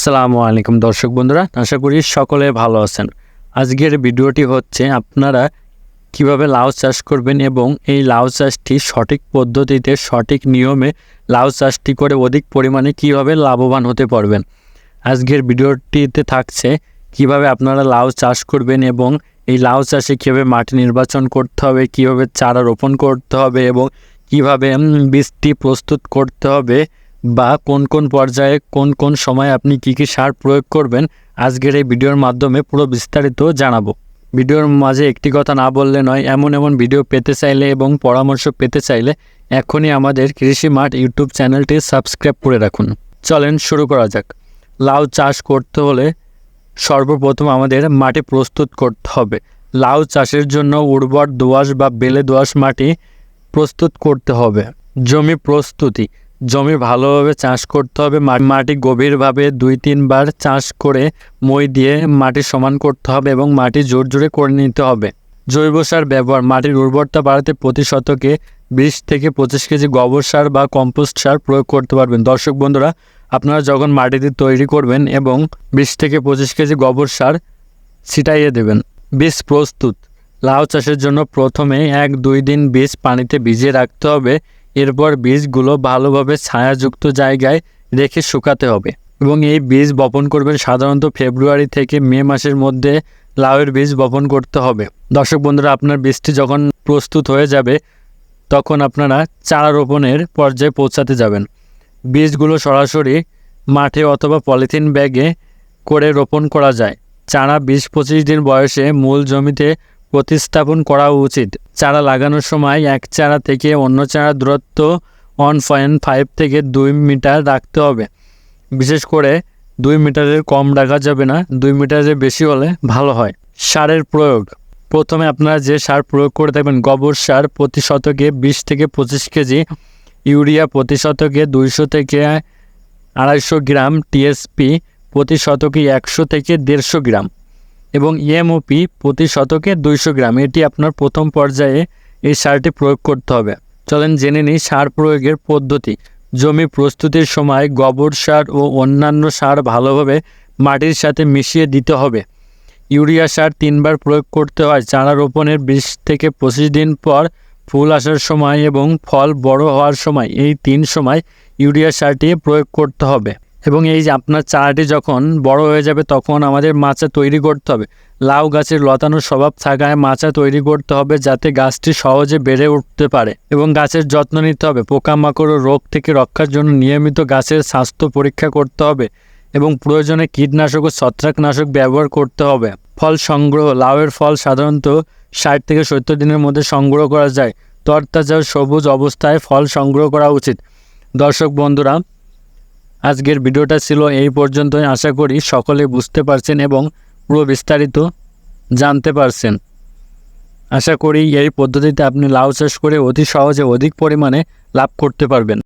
আসসালামু আলাইকুম দর্শক বন্ধুরা, আশা করি সকলে ভালো আছেন। আজকের ভিডিওটি হচ্ছে আপনারা কীভাবে লাউ চাষ করবেন এবং এই লাউ চাষটি সঠিক পদ্ধতিতে, সঠিক নিয়মে লাউ চাষটি করে অধিক পরিমাণে কীভাবে লাভবান হতে পারবেন। আজকের ভিডিওটিতে থাকছে কীভাবে আপনারা লাউ চাষ করবেন এবং এই লাউ চাষে কীভাবে মাটি নির্বাচন করতে হবে, কীভাবে চারা রোপণ করতে হবে এবং কীভাবে বীজটি প্রস্তুত করতে হবে বা কোন কোন পর্যায়ে কোন কোন সময় আপনি কী কী সার প্রয়োগ করবেন, আজকের এই ভিডিওর মাধ্যমে পুরো বিস্তারিত জানাব। ভিডিওর মাঝে একটি কথা না বললে নয়, এমন এমন ভিডিও পেতে চাইলে এবং পরামর্শ পেতে চাইলে এখনই আমাদের কৃষি মাঠ ইউটিউব চ্যানেলটি সাবস্ক্রাইব করে রাখুন। চলেন শুরু করা যাক। লাউ চাষ করতে হলে সর্বপ্রথম আমাদের মাটি প্রস্তুত করতে হবে। লাউ চাষের জন্য উর্বর দোআঁশ বা বেলে দোআঁশ মাটি প্রস্তুত করতে হবে। জমি প্রস্তুতি। জমি ভালোভাবে চাষ করতে হবে মাটি গভীরভাবে দুই, তিনবার চাষ করে মই দিয়ে মাটি সমান করতে হবে এবং মাটি জোর জোরে করে নিতে হবে। জৈব সার ব্যবহার, মাটির উর্বরতা বাড়াতে প্রতি শতকে বিশ থেকে পঁচিশ কেজি গোবর সার বা কম্পোস্ট সার প্রয়োগ করতে পারবেন। দর্শক বন্ধুরা, আপনারা যখন মাটিটি তৈরি করবেন এবং বিশ থেকে পঁচিশ কেজি গোবর সার ছিটাইয়ে দেবেন, বীজ প্রস্তুত। লাউ চাষের জন্য প্রথমে এক, দুই দিন বীজ পানিতে ভিজিয়ে রাখতে হবে। এরপর বীজগুলো ভালোভাবে ছায়াযুক্ত জায়গায় রেখে শুকাতে হবে। এবং এই বীজ বপন করবেন সাধারণত ফেব্রুয়ারি থেকে মে মাসের মধ্যে লাউয়ের বীজ বপন করতে হবে। দর্শক বন্ধুরা, আপনার বীজটি যখন প্রস্তুত হয়ে যাবে, তখন আপনারা চারা রোপণের পর্যায়ে পৌঁছাতে যাবেন। বীজগুলো সরাসরি মাঠে অথবা পলিথিন ব্যাগে করে রোপণ করা যায়। চারা বিশ পঁচিশ দিন বয়সে মূল জমিতে প্রতিস্থাপন করা উচিত। চারা লাগানোর সময় এক চারা থেকে অন্য চারা দূরত্ব ওয়ান পয়েন্ট ফাইভ থেকে দুই মিটার রাখতে হবে। বিশেষ করে দুই মিটারের কম রাখা যাবে না, দুই মিটারের বেশি হলে ভালো হয়। সারের প্রয়োগ। প্রথমে আপনারা যে সার প্রয়োগ করে থাকবেন, গোবর সার প্রতি শতকে বিশ থেকে পঁচিশ কেজি, ইউরিয়া প্রতি শতকে দুইশো থেকে আড়াইশো গ্রাম টিএসপি প্রতি শতকে একশো থেকে দেড়শো গ্রাম। এবং ইএমওপি প্রতি শতকে দুইশো গ্রাম। এটি আপনার প্রথম পর্যায়ে এই সারটি প্রয়োগ করতে হবে। চলেন জেনে নিই সার প্রয়োগের পদ্ধতি। জমি প্রস্তুতির সময় গোবর সার ও অন্যান্য সার ভালোভাবে মাটির সাথে মিশিয়ে দিতে হবে। ইউরিয়া সার তিনবার প্রয়োগ করতে হয়, চারা রোপণের বিশ থেকে পঁচিশ দিন পর ফুল আসার সময় এবং ফল বড় হওয়ার সময়। এই তিন সময় ইউরিয়া সারটি প্রয়োগ করতে হবে। এবং এই যে আপনার চারাটি যখন বড় হয়ে যাবে, তখন আমাদের মাচা তৈরি করতে হবে। লাউ গাছের লতানো স্বভাব থাকায় মাচা তৈরি করতে হবে যাতে গাছটি সহজে বেড়ে উঠতে পারে এবং গাছের যত্ন নিতে হবে। পোকামাকড় ও রোগ থেকে রক্ষার জন্য নিয়মিত গাছের স্বাস্থ্য পরীক্ষা করতে হবে এবং প্রয়োজনে কীটনাশক ও ছত্রাকনাশক ব্যবহার করতে হবে। ফল সংগ্রহ, লাউয়ের ফল সাধারণত ষাট থেকে সত্তর দিনের মধ্যে সংগ্রহ করা যায়। তরতাজা সবুজ অবস্থায় ফল সংগ্রহ করা উচিত। দর্শক বন্ধুরা আজকের ভিডিওটা ছিল এই পর্যন্তই। আশা করি সকলে বুঝতে পারছেন এবং পুরো বিস্তারিত জানতে পারছেন। আশা করি এই পদ্ধতিতে আপনি লাউ চাষ করে অতি সহজে অধিক পরিমাণে লাভ করতে পারবেন।